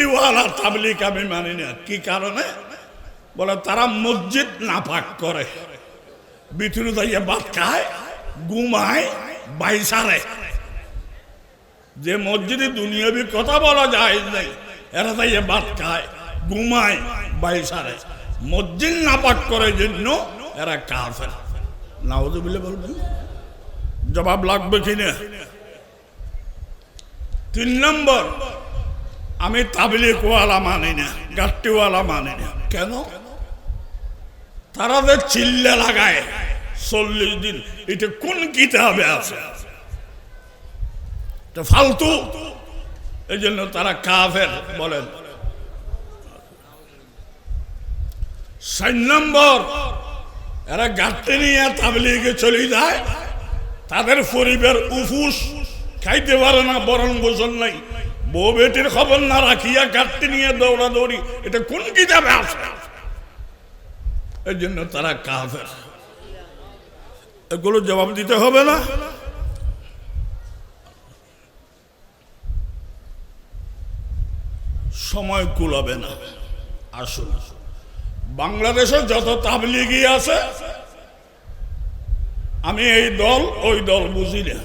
গাট্টিওয়ালা তাবলিক আমি মানি না। কি কারণে? বলে তারা মসজিদ নাপাক করে। ভিতরে দাইয়ে ভাত খায়, ঘুমায়, বাইসারে। যে মসজিদে দুনিয়াবি কথা বলা যায় নাই, এরা দাইয়ে ভাত খায়, ঘুমায়, বাইসারে। মসজিদ নাপাক করে জন্য এরা কাফের। নাউজুবিল্লাহ বলবেন। জবাব লাগবে কিনা? তিন নম্বর আমি তাবলিকওয়ালা মানি না গাট্টিওয়ালা মানি না। কেন? তারা যে চিল্লে লাগায়, চল্লিশ দিন, এটা কোন কিতাবে আছে? ফালতু। এই জন্য তারা কাফের বলেন। চার নম্বর, এরা গাঁটতে নিয়ে তাবলিগে চলে যায়, তাদের পরিবার উফুস, খাইতে পারে না, বরণ গোসল নাই। বউ বেটির খবর না রাখিয়া কাটতে নিয়ে দৌড়াদৌড়ি, এটা কোন কিতাবে আছে? এই জন্য তারা কাফের। এগুলো জবাব দিতে হবে না। সময় কুলাবে না। আসুন। বাংলাদেশে যত তাবলিগি আছে, আমি এই দল, ওই দল বুঝি না।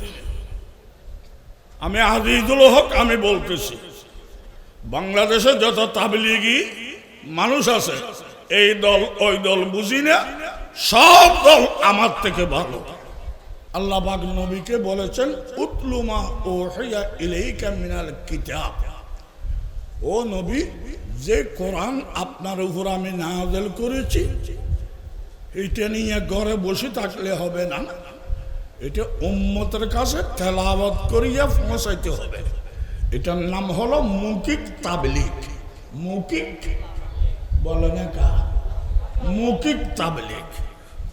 আমি আজিজুল হক, আমি বলতেছি। বাংলাদেশে যত তাবলিগি মানুষ আছে, এই দল, ওই দল বুঝি না, সব দল আমার থেকে ভালো। আল্লাহ নবীকে বলেছেন উতলুমা ও ইলাইকা মিনাল কিতাব। ও নবী, যে কোরআন আপনার উপর আমি নাজেল করেছি, এটা নিয়ে ঘরে বসে থাকলে হবে না। এটা উম্মতের কাছে তেলাবত করিয়া পৌঁছাইতে হবে। এটার নাম হলো মুকিক তাবলিক মুকিক বলে না কা? মুকিক তাবলিক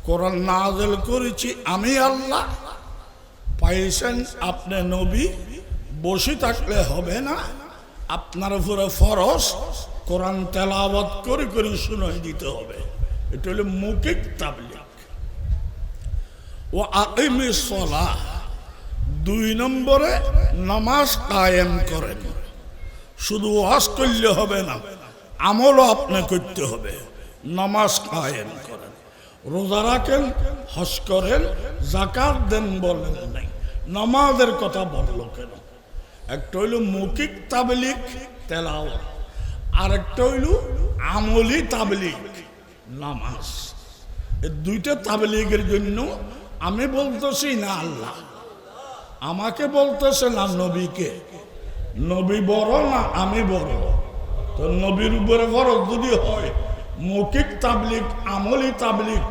কোরআন নাজেল করেছি আমি আল্লাহ। পাইছেন আপনি নবী, বসে থাকলে হবে না। আপনার উপরে ফরস কোরআন তেলাবত করে করে শুনাই দিতে হবে। এটা হলো মুকিক তাবলিক ও আকিমি সলা দুই নম্বরে নামাজ কায়েম করেন। শুধু ওয়াজ করলে হবে না, আমলও আপনি করতে হবে। নামাজ কায়েম করেন। রোজা রাখেন, হজ করেন জাকাত দেন বলেন নাই। নামাজের কথা বলল কেন? একটা হইল মৌখিক তাবলিক আর একটা হইল আমলি তাবলিক নামাজ। এই দুইটা তাবলিগের জন্য আমি বলতেছি না আল্লাহ। আমাকে বলতেছে না নবীকে। নবী বড় না আমি বড়? তো নবীর উপরে ফরজ যদি হয়, মৌখিক তাবলিক আমলি তাবলিক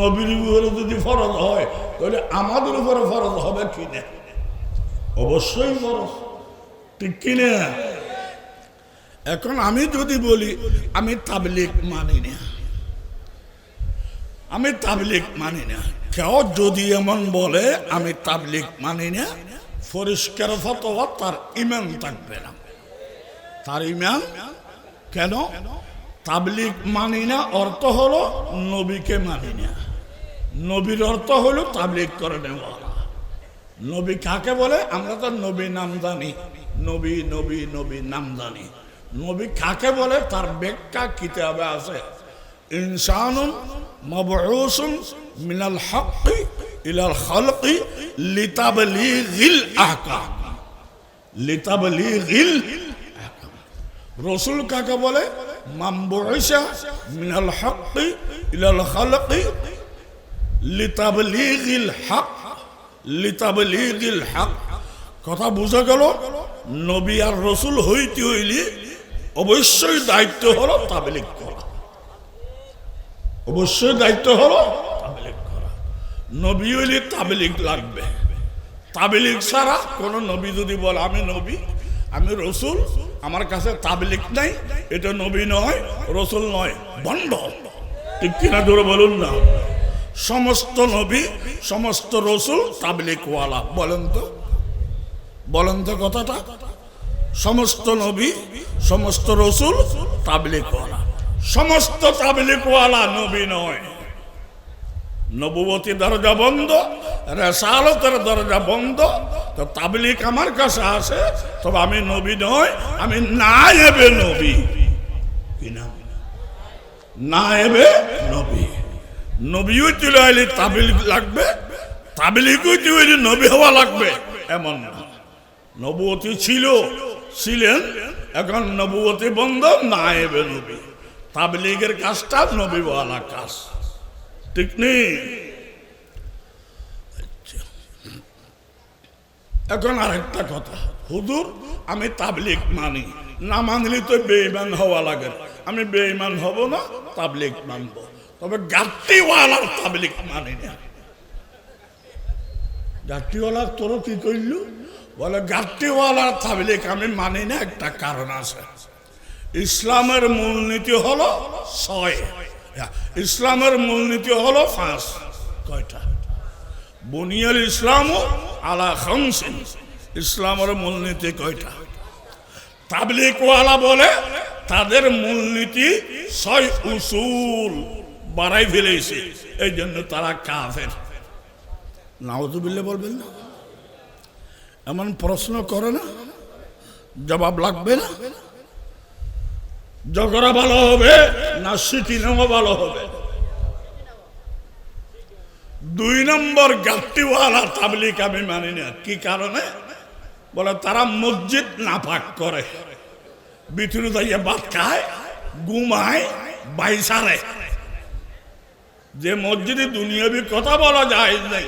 নবীর উপরে যদি ফরজ হয়, তাহলে আমাদের উপরে ফরজ হবে কি না অবশ্যই ফরজ। ঠিক কিনা? এখন আমি যদি বলি, আমি তাবলিক মানি না। আমি তাবলিক মানি না। কেউ যদি এমন বলে, আমি তাবলিক মানি না। পরিষ্কার ফতোয়া তার ইমান থাকবে না। তার ইমান কেন? তাবলিক মানি না অর্থ হলো নবীকে মানি না। নবীর অর্থ হলো তাবলিক করে নেওয়া। নবী কাকে বলে? আমরা তো নবী নাম জানি। নবী নবী নবী নাম জানি। নবী কাকে বলে? তার ব্যাখ্যা কিতাবে আছে। ইনসানুন মবউসুন মিনাল হক্কি ইলাল খালকি লিতাবলিগিল আহকাম। লিতাবলিগিল আহকাম। রসুল কাকে বলে? মামবুইসা মিনাল হক্কি ইলাল খালকি লিতাবলিগিল হক লিতাবলিগিল হক কথা বুঝা গেল? নবী আর রসুল হইতে হইলে অবশ্যই দায়িত্ব হলো তাবলিগ করা। অবশ্যই দায়িত্ব হলো তাবলিগ করা। নবী হইলে তাবলিগ লাগবে। তাবলিগ ছাড়া কোন নবী যদি বলে, আমি নবী, আমি রসুল, আমার কাছে তাবলিক নাই, এটা নবী নয়, রসুল নয়, বন্ধ। ঠিক কিনা ধরে বলুন না। সমস্ত নবী, সমস্ত রসুল তাবলিকওয়ালা বলেন তো বলেন তো কথাটা। সমস্ত নবী, সমস্ত রসুল তাবলিকওয়ালা সমস্ত তাবলিকওয়ালা নবী নয়। নবুবতী দরজা বন্ধ, রেসালতের দরজা বন্ধ। তো তাবলিক আমার কাছে আসে, তবে আমি নবী নই, আমি না এবে নবী না এবে নবী। নবীও তুলে আইলে তাবিল লাগবে তাবিলিকও তুলে নবী হওয়া লাগবে, এমন না। ছিল, ছিলেন, এখন নবুয়তি বন্ধ না এবে নবী। তাবলিগের কাজটা নবীওয়ালা কাজ। ঠিক নেই। এখন আরেকটা কথা। হুজুর, আমি তাবলিক মানি। না মানলে তো বেঈমান হওয়া লাগে। আমি বেঈমান হব না তাবলিক মানবো। তবে গাট্টিওয়ালার তাবলিক মানি না। গাট্টিওয়ালার তোর কি কইল? বলে, গাট্টিওয়ালার তাবলিক আমি মানি না, একটা কারণ আছে। ইসলামের মূলনীতি হলো ছয়। ইসলামের মূলনীতি হলো পাঁচ। কয়টা? বুনিয়াল ইসলাম আলা খামসিন। ইসলামের মূলনীতি কয়টা? তাবলিকওয়ালা বলে তাদের মূলনীতি ছয় উসুল বাড়াই ফেলেছে। এই জন্য তারা কাফের। নাওজুবিল্লে বলবেন না? এমন প্রশ্ন করে না? জবাব লাগবে না? ঝগড়া ভালো হবে, না সিটি নেওয়া ভালো হবে। দুই নম্বর গাত্তিওয়ালা তাবলিক আমি মানি না। কি কারণে? বলে তারা মসজিদ নাপাক করে। ভিতরে যাইয়ে ভাত খায়, ঘুমায়, বাইসারে। যে মসজিদে দুনিয়াবি কথা বলা যায় নাই,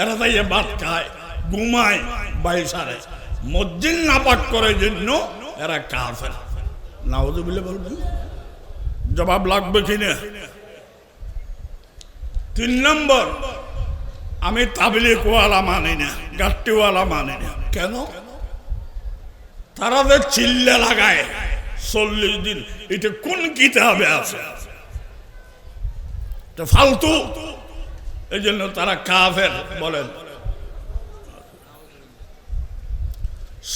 এরা যাইয়ে ভাত খায়, ঘুমায়, বাইসারে। মসজিদ নাপাক করে জন্য এরা কাফের। নাউজুবিল্লাহ বলবেন? জবাব লাগবে কিনা? তিন নম্বর, আমি তাবলিকওয়ালা মানি না, গাট্টিওয়ালা মানি না। কেন? তারা যে চিল্লে লাগায় চল্লিশ দিন, এটা কোন কিতাবে আছে? ফালতু। এই জন্য তারা কাফের বলেন।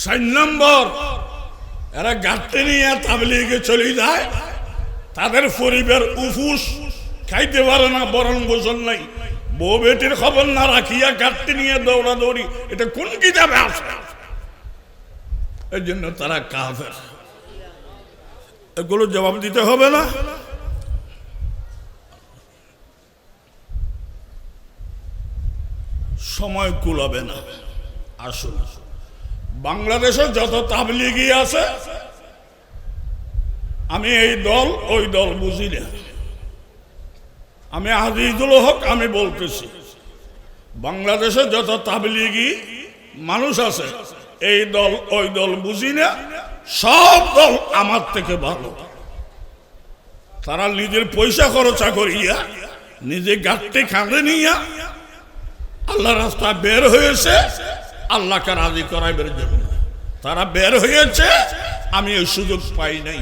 চার নম্বর এরা গাঁটতে নিয়ে তাবলিগে চলে যায়। তাদের পরিবার উফুস খাইতে পারে না বরণ গোসল নাই। বউ বেটির খবর না রাখিয়া গাঁটতে নিয়ে দৌড়াদৌড়ি, এটা কোন কিতাবে আছে? এই জন্য তারা কাফের। এগুলো জবাব দিতে হবে না। সময় কুলাবে না। আসুন আসুন। বাংলাদেশে যত তাবলিগি আছে, আমি এই দল, ওই দল বুঝি না। আমি আজিজুল হক, আমি বলতেছি, বাংলাদেশে যত তাবলিগি মানুষ আছে, এই দল, ওই দল বুঝি না, সব দল আমার থেকে ভালো। তারা নিজের পয়সা খরচা করিয়া, নিজে গাঁটতে খাঁদে নিয়া, আল্লাহ রাস্তা বের হয়েছে আল্লাহকে রাজি করাইবার জন্য। তারা বের হয়েছে, আমি ওই সুযোগ পাই নাই।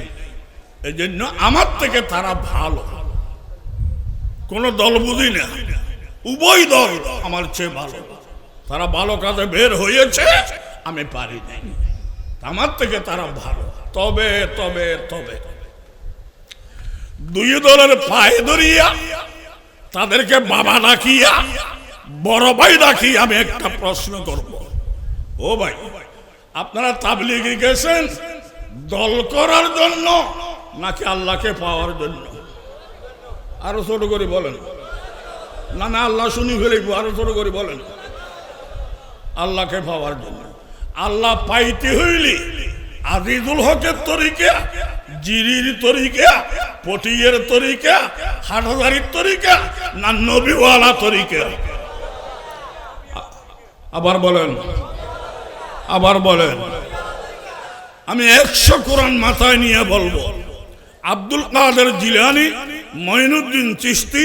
এই জন্য আমার থেকে তারা ভালো। কোন দল বুঝি না। উভয় দল আমার চেয়ে ভালো। তারা ভালো কাজে বের হয়েছে, আমি পারি নাই। আমার থেকে তারা ভালো। তবে তবে তবে। দুই দলের পায়ে ধরিয়া, তাদেরকে বাবা ডাকিয়া, বড় ভাই ডাকি আমি একটা প্রশ্ন করব। ও ভাই, আপনারা তাবলিগে গেছেন, দল করার জন্য নাকি আল্লাহকে পাওয়ার জন্য? আরও ছোট করে বলেন। না না, আল্লাহ শুনি ফেলিব আরও ছোট করে বলেন। আল্লাহকে পাওয়ার জন্য। আল্লাহ পাইতে হইলি আজিজুল হকের তরিকা, জিরির তরিকা, পটিয়ের তরিকা, হাটহাজারির তরিকা না নবীওয়ালা তরিকা? আবার বলেন। আবার বলেন, আমি একশো কোরআন মাথায় নিয়ে বলব। আব্দুল কাদের জিলানি, মঈনুদ্দিন চিস্তি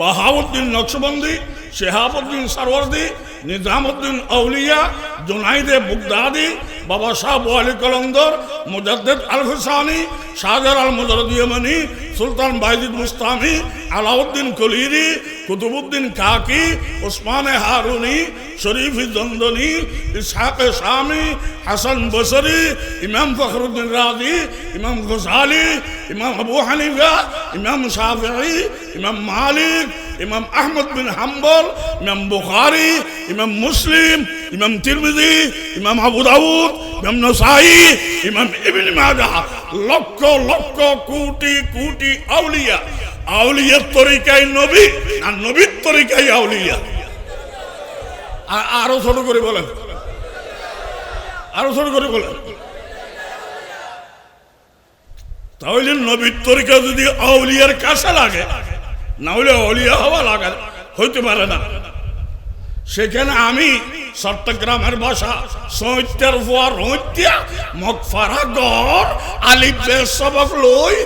বাহাউদ্দিন নকশবন্দি, শেহাবুদ্দিন সারওয়ার্দি, নিজামুদ্দিন আউলিয়া, জুনাইদে বুগদাদি, বাবা শাহ আলী কলন্দর মুজাদ্দেদ আল হুসানি শাহজালাল মুজরদিয়মনি সুলতান বাইজিদ মুস্তামি, আলাউদ্দিন কলিরি কুতুবুদ্দিন কাকি, ওসমানে হারুনি, শরীফি জন্দনি ইসাকে স্বামী হাসান বসরি, ইমাম ফখরুদ্দিন রাজি, ইমাম ঘোষালি ইমাম আবু হানিফা, ইমাম শাফি ইমাম মালিক ইমাম আহমদ বিন হাম্বল, ইমাম বুখারি, ইমাম মুসলিম, ইমাম তিরমিজি, ইমাম আবু দাউদ, ইমাম নসাই, ইমাম ইবনে মাজাহ। লক্ষ লক্ষ, কোটি কোটি আউলিয়া। আউলিয়ার তরিকায় নবী আর নবীর তরিকায় আউলিয়া? আ- আরও ছোট করে বলেন। আরও ছোট করে বলেন। তাহলে নবীর তরিকা যদি আউলিয়ার কাছে লাগে না হলে আউলিয়া হওয়া লাগে, হইতে পারে না। সেখানে আমি চট্টগ্রামের ভাষা সৈত্যের ফুয়া রৈত্যা মকফারা গড় আলিপের সবক লই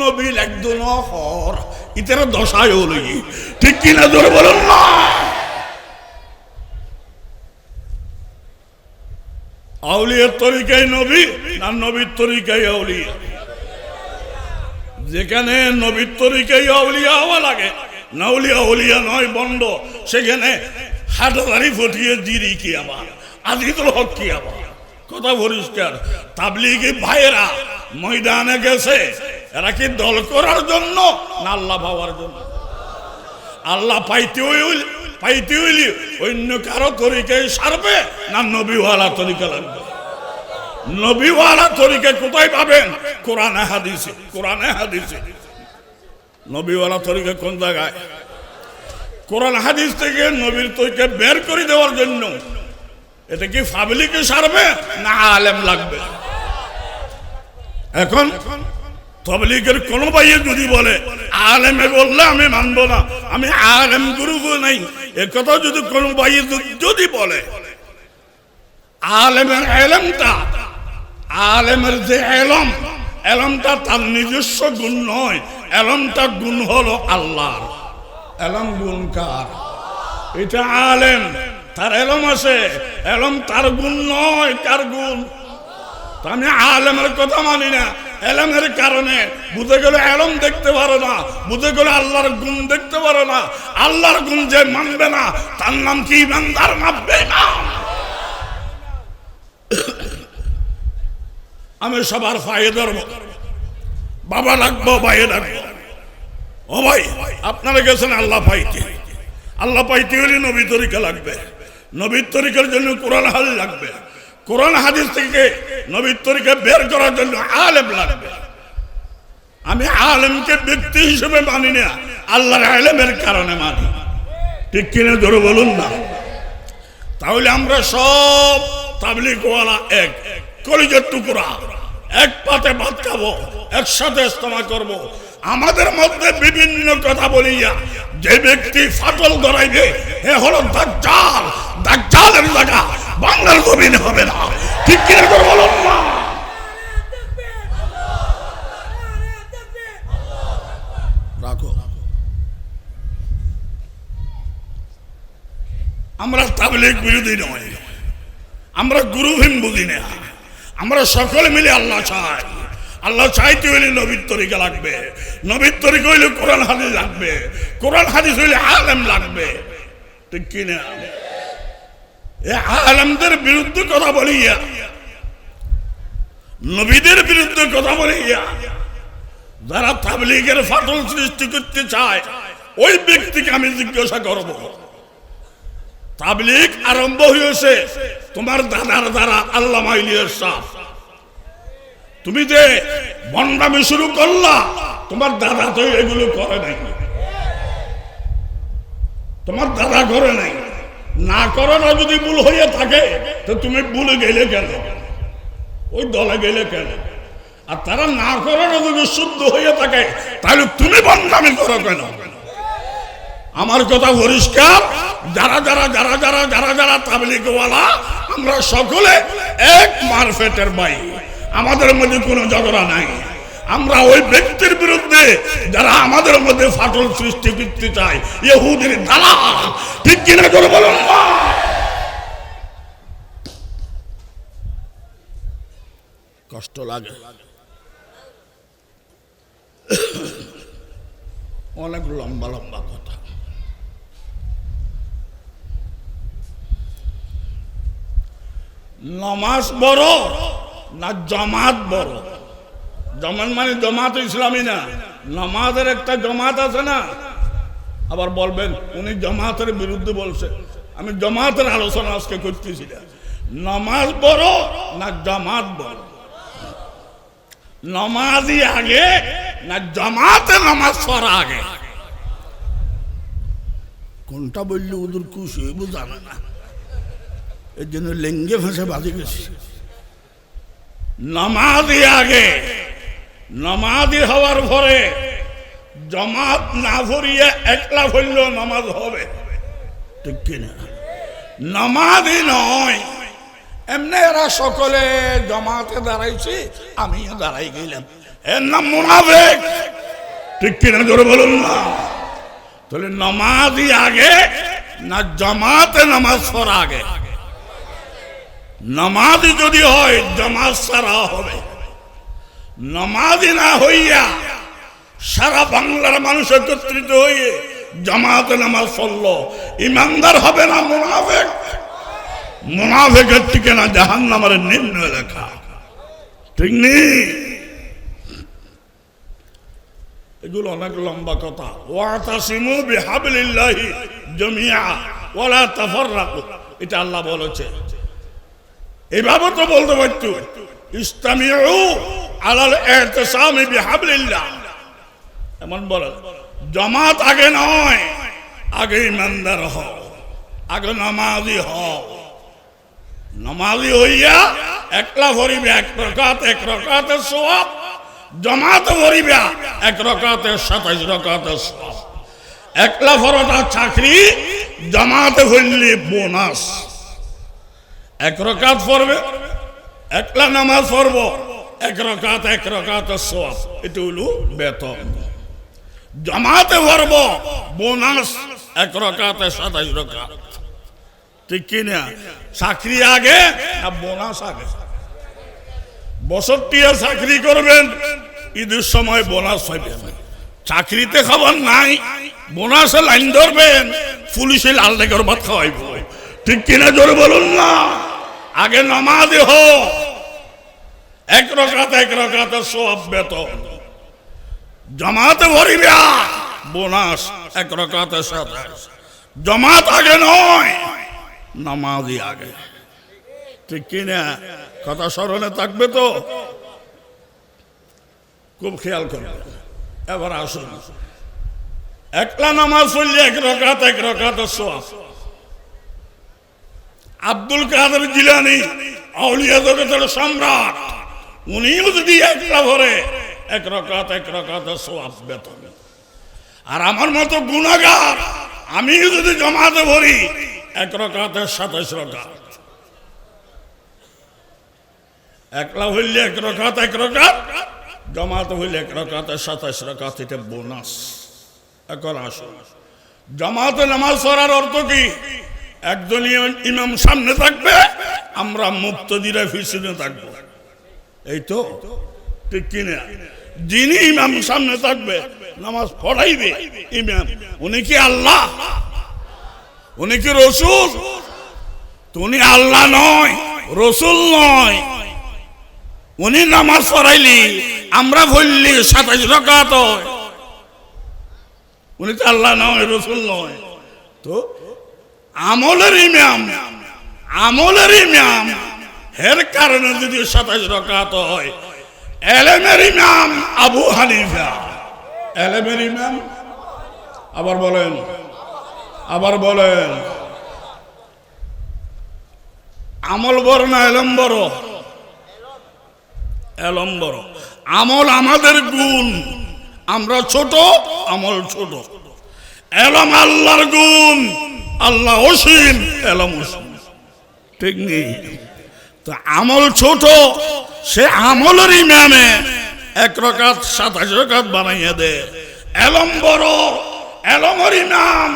নবীল একদম হর ইতার দশায় হলই ঠিক কিনা ধরে বলুন না? আউলিয়ার তরিকায় নবী না নবীর তরিকায় আউলিয়া? যেখানে নবীর তরিকায় আউলিয়া হওয়া লাগে। নাউলিয়া আউলিয়া নয়, বন্ড। সেখানে হাটাদারি ফটিয়ে দিরি কি আবার? আজিদুল হক কি আবার? কথা পরিষ্কার। তাবলিগি ভাইয়েরা ময়দানে গেছে। এরা কি দল করার জন্য না আল্লাহ পাওয়ার জন্য? আল্লাহ পাইতে পাইতে হইলি অন্য কারও তরিকায় সারবে না নবীওয়ালা তরিকা লাগবে? নবীওয়ালা তরিকা কোথায় পাবেন? কোরআনে হাদিসে হাদিসে। নবীওয়ালা তরিকা কোন জায়গায়? কোরআন হাদিস থেকে নবীর তরিকা বের করে দেওয়ার জন্য। এটা কি ফাবলিকে সারবে না আলেম লাগবে? এখন তবলিগের কোন ভাইয়ে যদি বলে, আলেমে বললে আমি মানব না, আমি আলেম গুরু নাই। এ কথা যদি কোন ভাইয়ে যদি বলে, আলেমের এলমটা আলেমের যে এলম, এলমটা তার নিজস্ব গুণ নয়, এলমটা গুণ হলো আল্লাহর। এলম গুণ কার? এটা আলেম, তার এলম আছে, এলম তার গুণ নয়, কার গুণ? আমি আলেমের কথা মানি না, এলমের কারণে। বুঝে গেলে এলম দেখতে পারো না, বুঝে গেলে আল্লাহর গুণ দেখতে পারো না। আল্লাহর গুণ যে মানবে না, তার নাম কি ইমানদার মানবে না? আমি সবার ফায়ে ধরব বাবা ডাকবো ভাইয়ে ডাকবো ও ভাই, আপনারা গেছেন আল্লাহ পাইতে। আল্লাহ পাইতে হলে নবী তরিকা লাগবে। নবীর তরিকার জন্য কোরআন হাদিস লাগবে। কোরআন হাদিস থেকে নবীর তরিকা বের করার জন্য আলেম লাগবে। আমি আলেমকে ব্যক্তি হিসেবে মানি না, আল্লাহর আলেমের কারণে মানি। ঠিক কিনে ধরে বলুন না? তাহলে আমরা সব তাবলিগওয়ালা এক। কলিজের টুকরা। এক পাতে ভাত খাব, একসাথে ইস্তেমা করব। আমাদের মধ্যে বিভিন্ন কথা বলিয়া যে ব্যক্তি ফাটল ধরাইবে হে হলো দাজ্জাল। দাজ্জালের জায়গা বাংলার জমিনে হবে না। ঠিক কিনা করে বলুন না? আমরা তাবলিগ বিরোধী নয়। আমরা গুরুহীন বুঝি না। আমরা সকলে মিলে আল্লাহ চাই। আল্লাহ চাইতে হইলে নবীর তরিকা লাগবে। নবীর তরিকা হইলে কোরআন হাদিস লাগবে। কোরআন হাদিস হইলে আলেম লাগবে। ঠিক কিনা? এ আলেমদের বিরুদ্ধে কথা বলিয়া, নবীদের বিরুদ্ধে কথা বলিয়া, যারা তাবলিগের ফাটল সৃষ্টি করতে চায়, ওই ব্যক্তিকে আমি জিজ্ঞাসা করব। তাবলিগ আরম্ভ হয়েছে। তোমার দাদার দ্বারা আল্লাহ তুমি যে বন্ডামি শুরু করলা, তোমার দাদা তো এগুলো করে নাই। তোমার দাদা করে নাই। না করো না যদি ভুল হয়ে থাকে, তো তুমি ভুলে গেলে কেন? ওই দলে গেলে কেন? আর তারা না করে না যদি শুদ্ধ হয়ে থাকে, তাহলে তুমি বন্ডামি করো কেন? আমার কথা পরিষ্কার? যারা যারা যারা যারা যারা যারা তাবলিগওয়ালা, আমরা সকলে এক মারফেটের ভাই। আমাদের মধ্যে কোনো ঝগড়া নাই। আমরা ওই ব্যক্তির বিরুদ্ধে যারা আমাদের মধ্যে ফাটল সৃষ্টি করতে চায়, ইহুদির দালাল, ঠিক কিনা করে বলুন? কষ্ট লাগে। অনেক লম্বা লম্বা কথা। নমাজ বড় না জমাত বড়। জমাত মানে জমাত ইসলামী না। নমাজের একটা জমাত আছে না। আবার বলবেন, উনি জমাতের বিরুদ্ধে বলছে। আমি জমাতের আলোচনা আজকে করতেছি না। নামাজ বড় না জমাত বড়? নামাজই আগে না জমাতে নামাজ পড়া আগে? কোনটা বললে ওদের খুশি জানে না। এর জন্য লেঙ্গে ভাষা বাজে গেছি। নামাজই আগে নামাজই হওয়ার পরে জমাত না ভরিয়ে একলা ভরলেও নামাজ হবে। ঠিক কিনা? নামাজই নয়, এমনি এরা সকলে জমাতে দাঁড়াইছে, আমিও দাঁড়াই গেলাম। এর নাম মুনাফেক? ঠিক কিনা জোরে বলুন না। তাহলে নামাজই আগে না জমাতে নামাজ পড়া আগে? নামাজ যদি হয় জামাজ সারা হবে। নামাজি না হইয়া সারা বাংলার মানুষ একত্রিত হয়ে জামাতে নামাজ পড়ল। ইমানদার হবে না মুনাফেক? মুনাফেকের ঠিকানা জাহান নামের নিম্ন লেখা। ঠিক নেই এগুলো অনেক লম্বা কথা। ওয়াতাসিমু বিহাবলিল্লাহি জামিয়া ওয়ালা তাফাররাকু। এটা আল্লাহ বলেছে। এইভাবে তো বলতে পারতো ইসলামিউ আলাল ইহতিসামি বিহাবলিল্লাহ। এমন বলে, জামাত আগে নয়, আগে ইমানদার হও, আগে নামাজি হও। নামাজি হইয়া একলা ভরিবে এক রকাত, এক রকাতে সওয়াব, জমাত ভরিবে এক রকাতে সাতাইশ রকাতে সওয়াব। একলা ভরটা চাকরি, জমাতে ভরলে বোনাস। এক রকাত পড়বে, একলা নামাজ পড়ব, এক রকাত এক রকাত সওয়াব। এটা হলো বেতন। জমাতে ভরব, বোনাস এক রকাতে, সাতাইশ রকাত। ঠিক কিনা চাকরি আগে না বোনাস আগে? বছরটিয়া চাকরি করবেন, ঈদের সময় বোনাস পাইবেন। চাকরিতে খবর নাই, বোনাসে লাইন ধরবেন, পুলিশে লাল রেখের ভাত খাওয়াইব। ঠিক কিনা জোরে বলুন না। আগে নমাজ এক রকাত, এক রকাতে সব বেতন। জমাতে ভরিবে বোনাস এক রকাতে সাথে জমাত আগে নয়, নামাজই আগে। ঠিক কিনা কথা স্মরণে থাকবে তো? খুব খেয়াল করবে। এবার আসুন। একলা নামাজ পড়লে এক রকাত এক রকাত সোয়াব আব্দুল কাদের জিলানি, আউলিয়া জগতের সম্রাট। উনিও যদি একলা ভরে, এক রকাত এক রকাত বেতন। আর আমার মতো গুণাগার আমিও যদি জমাতে ভরি, এক রকাতের সাতাইশ রকাত। একলা হইলে এক রকাত এক রকাত, জমাতে হইলে এক রকাতের সাতাইশ রকাত, এটা বোনাস। এখন আসুন। জামাতে নামাজ পড়ার অর্থ কি? একজন ইমাম- সামনে থাকবে, আমরা মুক্ত দিলে পিছনে থাকব। এই তো, ঠিক কিনা? যিনি ইমাম সামনে থাকবে, নামাজ পড়াইবে, ইমাম। উনি কি আল্লাহ? উনি কি রসুল? উনি আল্লাহ নয়, রসুল নয়। উনি নামাজ পড়াইলি আমরা বললি সাতাইশ রকাত। উনি তো আল্লাহ নয়, রসুল নয়। তো আমলের ইমাম আমলের ইমাম এর কারণে যদি সাতাইশ রকাত হয় এলেমের ইমাম আবু হানিফা। এলেমের ইমাম আবার বলেন আবার বলেন। আমল বড় না এলম বড়? এলম বড়। আমল আমাদের গুণ। আমরা ছোট, আমল ছোট। এলম আল্লাহর গুণ। আল্লাহ অসীম, এলম অসীম। ঠিক নেই। তো আমল ছোট, সে আমলের ইমামে এক রকাত, সাতাশ রকাত বানাইয়া দে। এলম বড় এলমর ইমাম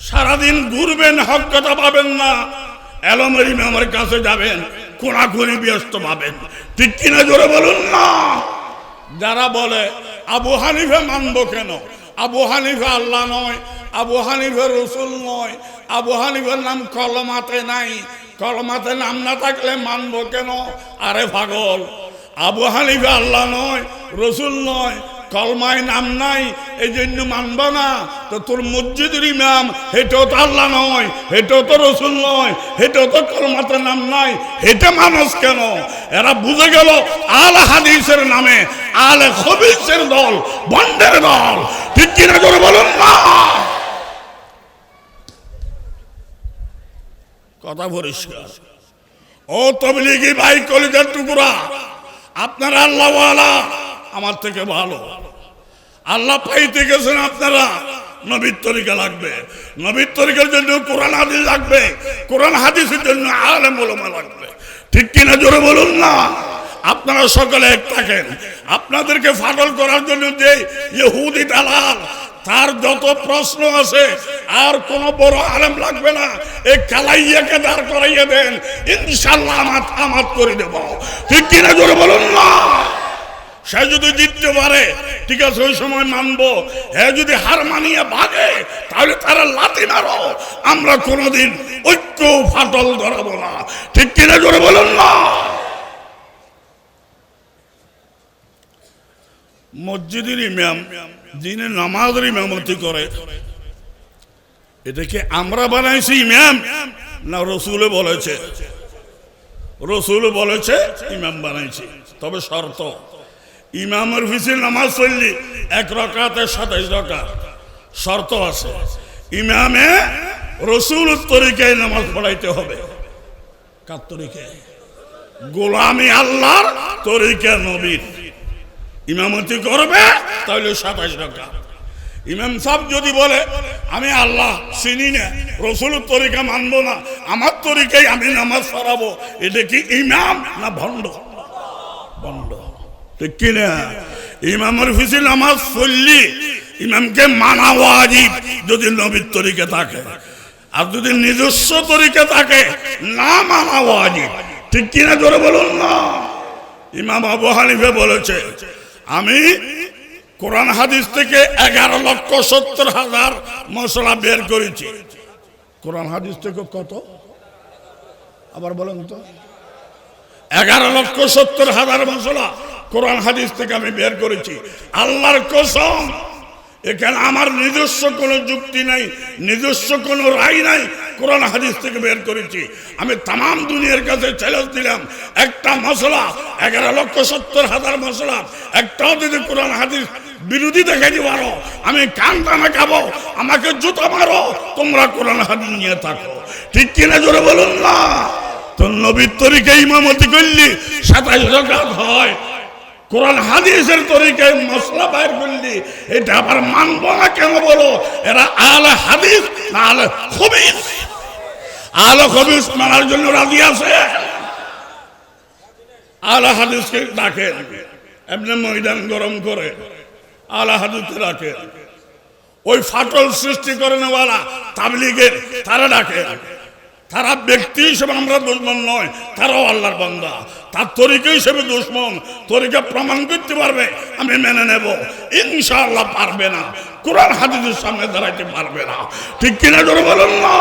সারাদিন ঘুরবেন, হক কথা পাবেন না। এলমের ইমামের কাছে যাবেন কোনাকুনি ব্যস্ত পাবেন। ঠিক কিনা জোরে বলুন না? যারা বলে, আবু হানিফে মানবো কেন? আবু হানিফা আল্লাহ নয়, আবু হানিফে রসুল নয়, আবু হানিফের নাম কলমাতে নাই। কলমাতে নাম না থাকলে মানবো কেন? আরে পাগল, আবু হানিফা আল্লাহ নয়, রসুল নয় কলমায় নাম নাই এই জন্য মানব না। তো তোর মসজিদের ইমাম, হেটাও তো আল্লাহ নয়, হেটাও তো রসুল নয়, হেটাও তো কলমাতে নাম নাই, হেটা মানুষ কেন? এরা বুঝে গেল আল হাদিসের নামে, আল খবিসের দল, বন্ডের দল। ঠিক করে বলুন না? কথা পরিষ্কার। ও তবলিগি ভাই, কলিজার টুকুরা, আপনারা আল্লাহওয়ালা আমার থেকে ভালো। আল্লাহ পাইতে গেছেন আপনারা। নবীর তরিকা লাগবে। নবীর তরিকার জন্য কোরআন হাদিস লাগবে। কোরআন হাদিসের জন্য আলেম ওলামা লাগবে। ঠিক কিনা জোরে বলুন না? আপনারা সকলে এক থাকেন। আপনাদেরকে ফাটল করার জন্য যে ইহুদি দালাল, তার যত প্রশ্ন আছে, আর কোন বড় আলেম লাগবে না। এই কালাইয়াকে দাঁড় করাইয়ে দেন। ইনশাল্লাহ আমাত আমাত করে দেব। ঠিক কিনা জোরে বলুন না? সে যদি জিততে পারে, ঠিক আছে, ওই সময় মানবো। হ্যাঁ যদি হার মানিয়ে ভাগে তাহলে তারা লাতি মারো। আমরা কোনোদিন ঐক্য ফাটল ধরাবো না। ঠিক কিনা জোরে বলুন না? মসজিদের ইমাম, যিনি নামাজের ইমামতি করে, এটাকে আমরা বানাইছি ইমাম না রসুলে বলেছে? রসুল বলেছে, ইমাম বানাইছি। তবে শর্ত ইমামের পিছিয়ে নামাজ চললি এক রকাতে সাতাইশ রকা। শর্ত আছে, ইমামে রসুল তরিকায় নামাজ পড়াইতে হবে। কার তরিকায় গোলামি আল্লাহর তরিকা নবীর। ইমামতি করবে, তাহলে সাতাইশ রকা। ইমাম সাহেব যদি বলে, আমি আল্লাহ চিনি না, রসুল তরিকা মানবো না, আমার তরিকায় আমি নামাজ পড়াবো, এটা কি ইমাম না ভণ্ড? ঠিক কিনা? ইমামের ফিসি নামাজ পড়লি ইমামকে মানা ওয়াজিব যদি নবীর তরিকে থাকে। আর যদি নিজস্ব তরিকে থাকে, না মানা ওয়াজিব। ঠিক কিনা করে বলুন না? ইমাম আবু হানিফে বলেছে, আমি কোরআন হাদিস থেকে এগারো লক্ষ সত্তর হাজার মশলা বের করেছি। কোরআন হাদিস থেকে কত? আবার বলেন তো। এগারো লক্ষ সত্তর হাজার মশলা। কোরআন হাদিস থেকে আমি বের করেছি। আল্লাহর কসম, এখানে আমার নিজস্ব কোনো যুক্তি নাই, নিজস্ব কোনো রায় নাই, কোরআন হাদিস থেকে বের করেছি। আমি তাম দুনিয়ার কাছে চ্যালেঞ্জ দিলাম, একটা মশলা, এগারো লক্ষ সত্তর হাজার মশলা, একটাও যদি কোরআন হাদিস বিরোধী দেখাইতে পারো, আমি কান টানা খাব, আমাকে জুতো মারো, তোমরা কোরআন হাদিস নিয়ে থাকো। ঠিক কিনা জোরে বলুন না? তো নবীর তরিকে ইমামতি করলি রকাত হয়। কোরআন হাদিসের তরিকায় মশলা বাইর করলি, এটা আবার মানব না কেন বলো? এরা আলে হাদিস না আলে খবিস। আলে খবিস মানার জন্য রাজি আছে? আলে হাদিসকে ডাকেন এমনি ময়দান গরম করে, আলে হাদিসকে ডাকে। ওই ফাটল সৃষ্টি করে নেওয়ালা তাবলিগের, তারা ডাকে। তারা ব্যক্তি হিসেবে আমরা দুশ্মন নয় তারাও আল্লাহর বান্দা। তার তরিকা হিসেবে দুশ্মন, তরিকা প্রমাণ করতে পারবে, আমি মেনে নেব। ইনশাআল্লাহ পারবে না। কোরআন হাদিসের সামনে দাঁড়াইতে পারবে না। ঠিক কিনা জোরে বলুন না?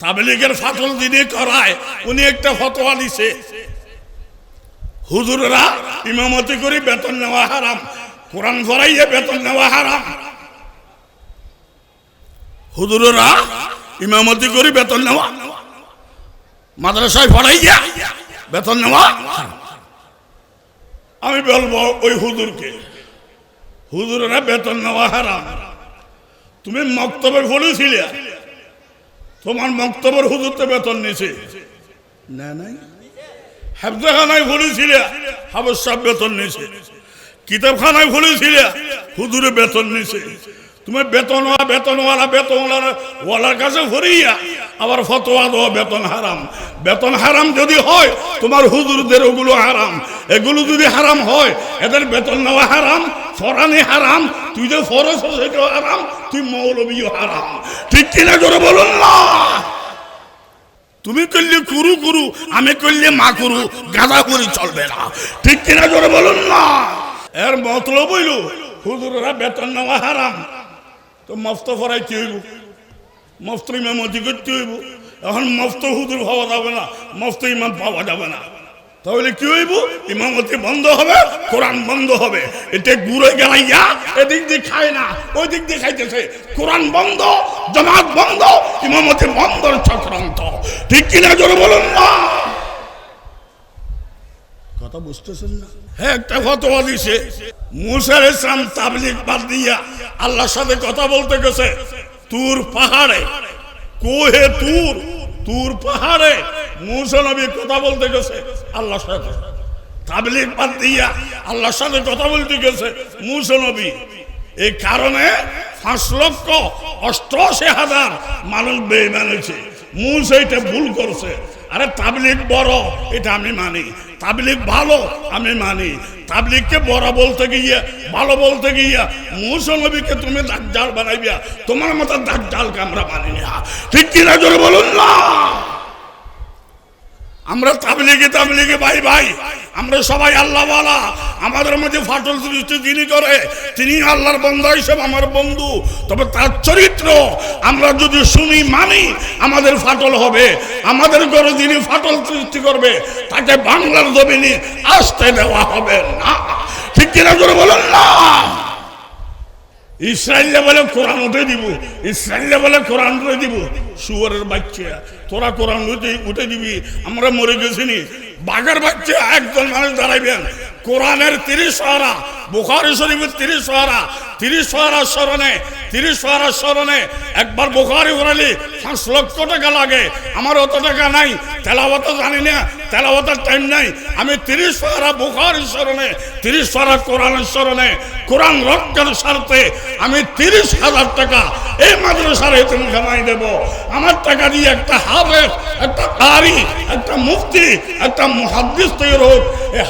তাবলিগের ফাটল দিনে করায়, উনি একটা ফতোয়া দিছে। হুজুরেরা ইমামতি করে বেতন নেওয়া হারাম, কোরআন ভরাইয়ে বেতন নেওয়া হারাম। হুজুরেরা ইমামতি করে বেতন নেওয়া। মাদ্রাসায় পড়াইয়া বেতন নেওয়া। আমি বলব ওই হুজুরকে, হুজুরেরা বেতন নেওয়া হারাম। তুমি মক্তবে বলেছিলে, তোমার মক্তবের হুজুর তো বেতন নিছে না, নাই। হাফজাখানায় বলেছিলে হাবস বেতন নিছে কিতাবখানায় বলেছিলে, হুজুরে বেতন নিছে তুমি বেতন বেতনওয়ালা বেতনওয়ালা ওয়ালার কাছে ভরিয়া আবার ফতোয়া দেওয়া বেতন হারাম। বেতন হারাম যদি হয়, তোমার হুজুরদের ওগুলো হারাম। এগুলো যদি হারাম হয়, এদের বেতন নেওয়া হারাম ফরানি হারাম, তুই যে ফরস সেটাও হারাম, তুই মৌলবীও হারাম। ঠিক কিনা করে বলুন না? তুমি করলে কুরু কুরু, আমি করলে মা কুরু গাদা করি চলবে না। ঠিক কিনা করে বলুন না? এর মতলব হইল, হুজুরেরা বেতন নেওয়া হারাম তো মস্ত ফরাই কি হইব মস্ত ইমামতি করতে হইব এখন মস্ত হুজুর পাওয়া যাবে না মস্ত ইমাম পাওয়া যাবে না। তাহলে কি হইব? ইমামতি বন্ধ হবে, কোরআন বন্ধ হবে। এটা ঘুরে গেলাইয়া এদিক দিয়ে খায় না ওই দিক দিয়ে খাইতেছে। কোরআন বন্ধ, জামাত বন্ধ, ইমামতি বন্ধর চক্রান্ত। ঠিক কিনা জোরে বলুন না? কথা বুঝতেছেন না? হ্যাঁ একটা ফতোয়া দিছে। মুসার ইসলাম তাবলিগ বাদ দিয়া আল্লাহর সাথে কথা বলতে গেছে। তুর পাহাড়ে। কোহে তুর। তুর পাহাড়ে মুসা নবী কথা বলতে গেছে আল্লাহর সাথে। তাবলিগ বাদ দিয়া আল্লাহর সাথে কথা বলতে গেছে মুসা নবী। এই কারণে পাঁচ লক্ষ অষ্টআশি হাজার মানুষ বেইমান হয়েছে। মুসা এটা ভুল করছে। আরে তাবলিগ বড়, এটা আমি মানি। তাবলিগ ভালো, আমি মানি। তাবলিককে বড় বলতে গিয়ে, ভালো বলতে গিয়া, মুসা নবীকে তুমি দাজ্জাল বানাইবিয়া তোমার মতো দাজ্জালকে আমরা মানি না। ঠিক কিনা জোরে বলুন না? আমরা তাবলিগে তাবলিগে, ভাই ভাই, আমরা সবাই আল্লাহ বলা আমাদের মধ্যে ফাটল সৃষ্টি যিনি করে, তিনি আল্লাহর বন্ধু হিসেবে আমার বন্ধু। তবে তার চরিত্র আমরা যদি শুনি, মানি, আমাদের ফাটল হবে। আমাদের ঘরে যিনি ফাটল সৃষ্টি করবে, তাকে বাংলার জমিনে আসতে দেওয়া হবে না। ঠিক কিনা জোরে বলেন না? ইসরায়েলে বলে কোরআন উঠে দিব ইসরায়েলে বলে কোরআন উঠে দিব। শুয়ারের বাচ্চা তোরা তোরা উঠে উঠে দিবি, আমরা মরে গেছিনি বাঘের বাচ্চা একজন মানুষ দাঁড়াইবেন। কোরআনের তিরিশ হারা বুখারি শরীফের তিরিশ হারা তিরিশ তিরিশ একবার লাগে। আমার অত টাকা নাই জানি না টাইম নাই। আমি তিরিশ তিরিশ আমি তিরিশ হাজার টাকা এই মাদ্রাসার তুমি জানাই দেব। আমার টাকা দিয়ে একটা হাফেজ, একটা কারি একটা মুফতি, একটা মুহাদ্দিস তৈরি হোক।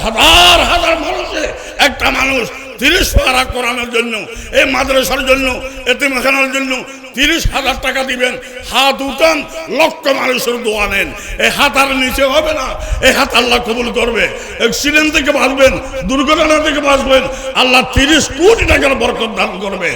হাজার হাজার মানুষে একটা মানুষ তিরিশ পারা করানোর জন্য, এই মাদ্রাসার জন্য, এতিমখানার জন্য তিরিশ হাজার টাকা দিবেন। হাত উঠান, লক্ষ মানুষের দোয়া নেন। এ হাত আর নিচে হবে না এ হাত আল্লাহ কবুল করবে। অ্যাক্সিডেন্ট থেকে বাঁচবেন, দুর্ঘটনা থেকে বাঁচবেন, আল্লাহ তিরিশ কোটি টাকার বরকত দান করবে।